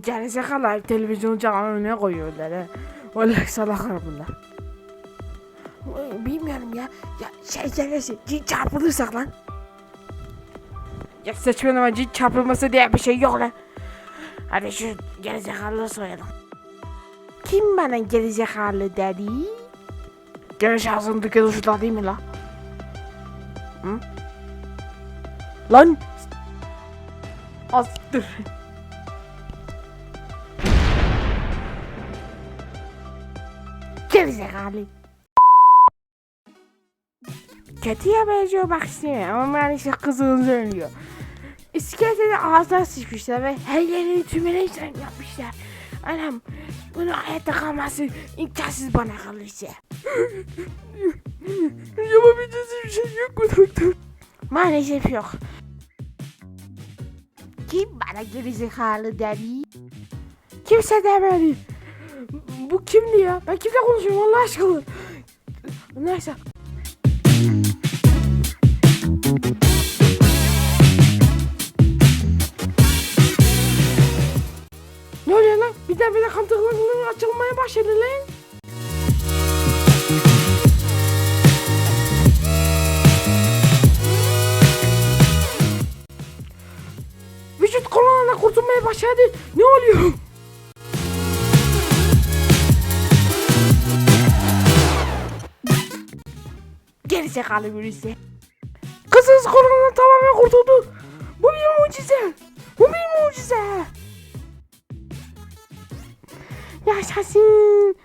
Bu gerizekalılar televizyonu canlı önüne koyuyorlar ha. Vallahi salaklar bunlar. Bilmiyorum ya. Ya şey gelirse cin çarpılırsak lan. Ya saçmalama cin çarpılması diye bir şey yok lan. Hadi şu gerizekalıyı soyalım. Kim bana gerizekalı dedi? Gene şahsın dükkanı şurada değil mi lan? Hı? Lan! Astır. Gerizekalı. Kötüye benziyor bak işte ama maalesef kızığını söylüyor. İskelete de ağzına sıçmışlar ve her yerini işlem yapmışlar. Anam bunu hayatta kalması imkansız bana kalırsa. Yapabileceğiz bir şey yok mu doktor? Maalesef yok. Kim bana gerizekalı dedi? Kimse demedi. Bu kimdi ya? Ben kimle konuşuyorum Allah aşkına? Neyse. Ne oluyor lan? Bir de bir de kantıklarının açılmaya başladı lan. Vücut kolonuna kurtulmaya başladı. Ne oluyor? Gerizekalı birisi. Kızınız korona tamamen kurtuldu. Bu bir mucize. Bu bir mucize. Yaşasın.